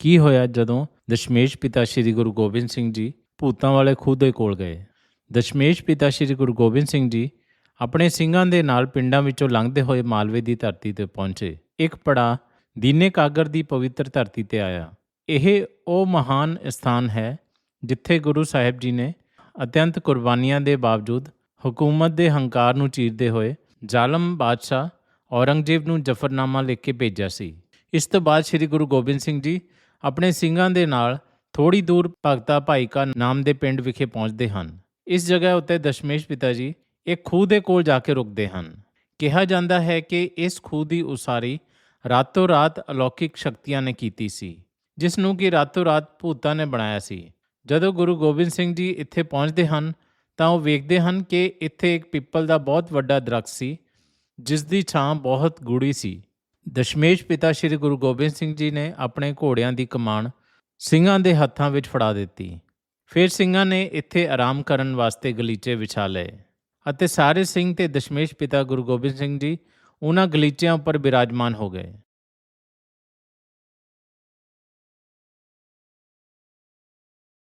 ਕੀ ਹੋਇਆ ਜਦੋਂ ਦਸ਼ਮੇਸ਼ ਪਿਤਾ ਸ੍ਰੀ ਗੁਰੂ ਗੋਬਿੰਦ ਸਿੰਘ ਜੀ ਭੂਤਾਂ ਵਾਲੇ ਖੂਹ ਦੇ ਕੋਲ ਗਏ? ਦਸ਼ਮੇਸ਼ ਪਿਤਾ ਸ੍ਰੀ ਗੁਰੂ ਗੋਬਿੰਦ ਸਿੰਘ ਜੀ ਆਪਣੇ ਸਿੰਘਾਂ ਦੇ ਨਾਲ ਪਿੰਡਾਂ ਵਿੱਚੋਂ ਲੰਘਦੇ ਹੋਏ ਮਾਲਵੇ ਦੀ ਧਰਤੀ ਤੇ ਪਹੁੰਚੇ। ਇੱਕ ਪੜਾ ਦੀਨੇ ਕਾਗਰ ਦੀ ਪਵਿੱਤਰ ਧਰਤੀ ਤੇ ਆਇਆ। ਇਹ ਉਹ ਮਹਾਨ ਸਥਾਨ ਹੈ ਜਿੱਥੇ ਗੁਰੂ ਸਾਹਿਬ ਜੀ ਨੇ ਅਤਿਅੰਤ ਕੁਰਬਾਨੀਆਂ ਦੇ ਬਾਵਜੂਦ ਹਕੂਮਤ ਦੇ ਹੰਕਾਰ ਨੂੰ ਚੀਰਦੇ ਹੋਏ ਜ਼ਾਲਮ ਬਾਦਸ਼ਾਹ ਔਰੰਗਜ਼ੇਬ ਨੂੰ ਜਫਰਨਾਮਾ ਲਿਖ ਕੇ ਭੇਜਿਆ ਸੀ। ਇਸ ਤੋਂ ਬਾਅਦ ਸ੍ਰੀ ਗੁਰੂ ਗੋਬਿੰਦ ਸਿੰਘ ਜੀ ਆਪਣੇ ਸਿੰਘਾਂ ਦੇ ਨਾਲ ਥੋੜੀ ਦੂਰ ਭਗਤਾ ਭਾਈ ਕਾ ਨਾਮ ਦੇ ਪਿੰਡ ਵਿਖੇ ਪਹੁੰਚਦੇ ਹਨ। ਇਸ ਜਗ੍ਹਾ ਉੱਤੇ ਦਸ਼ਮੇਸ਼ ਪਿਤਾ ਜੀ ਇੱਕ ਖੂਹ ਦੇ ਕੋਲ ਜਾ ਕੇ ਰੁਕਦੇ ਹਨ। ਕਿਹਾ ਜਾਂਦਾ ਹੈ ਕਿ ਇਸ ਖੂਹ ਦੀ ਉਸਾਰੀ ਰਾਤੋਂ ਰਾਤ ਅਲੌਕਿਕ ਸ਼ਕਤੀਆਂ ਨੇ ਕੀਤੀ ਸੀ, ਜਿਸ ਨੂੰ ਕਿ ਰਾਤੋਂ ਰਾਤ ਭੂਤਾਂ ਨੇ ਬਣਾਇਆ ਸੀ। ਜਦੋਂ ਗੁਰੂ ਗੋਬਿੰਦ ਸਿੰਘ ਜੀ ਇੱਥੇ ਪਹੁੰਚਦੇ ਹਨ, ਤਾਂ ਉਹ ਵੇਖਦੇ ਹਨ ਕਿ ਇੱਥੇ ਇੱਕ ਪਿੱਪਲ ਦਾ ਬਹੁਤ ਵੱਡਾ ਦਰਖਤ ਸੀ ਜਿਸ ਦੀ ਛਾਂ ਬਹੁਤ ਗੂੜੀ ਸੀ। ਦਸ਼ਮੇਸ਼ ਪਿਤਾ ਸ੍ਰੀ ਗੁਰੂ ਗੋਬਿੰਦ ਸਿੰਘ ਜੀ ਨੇ ਆਪਣੇ ਘੋੜਿਆਂ ਦੀ ਕਮਾਨ ਸਿੰਘਾਂ ਦੇ ਹੱਥਾਂ ਵਿੱਚ ਫੜਾ ਦਿੱਤੀ। ਫਿਰ ਸਿੰਘਾਂ ਨੇ ਇੱਥੇ ਆਰਾਮ ਕਰਨ ਵਾਸਤੇ ਗਲੀਚੇ ਵਿਛਾ ਲਏ ਅਤੇ ਸਾਰੇ ਸਿੰਘ ਤੇ ਦਸ਼ਮੇਸ਼ ਪਿਤਾ ਗੁਰੂ ਗੋਬਿੰਦ ਸਿੰਘ ਜੀ ਉਹਨਾਂ ਗਲੀਚਿਆਂ ਉੱਪਰ ਬਿਰਾਜਮਾਨ ਹੋ ਗਏ।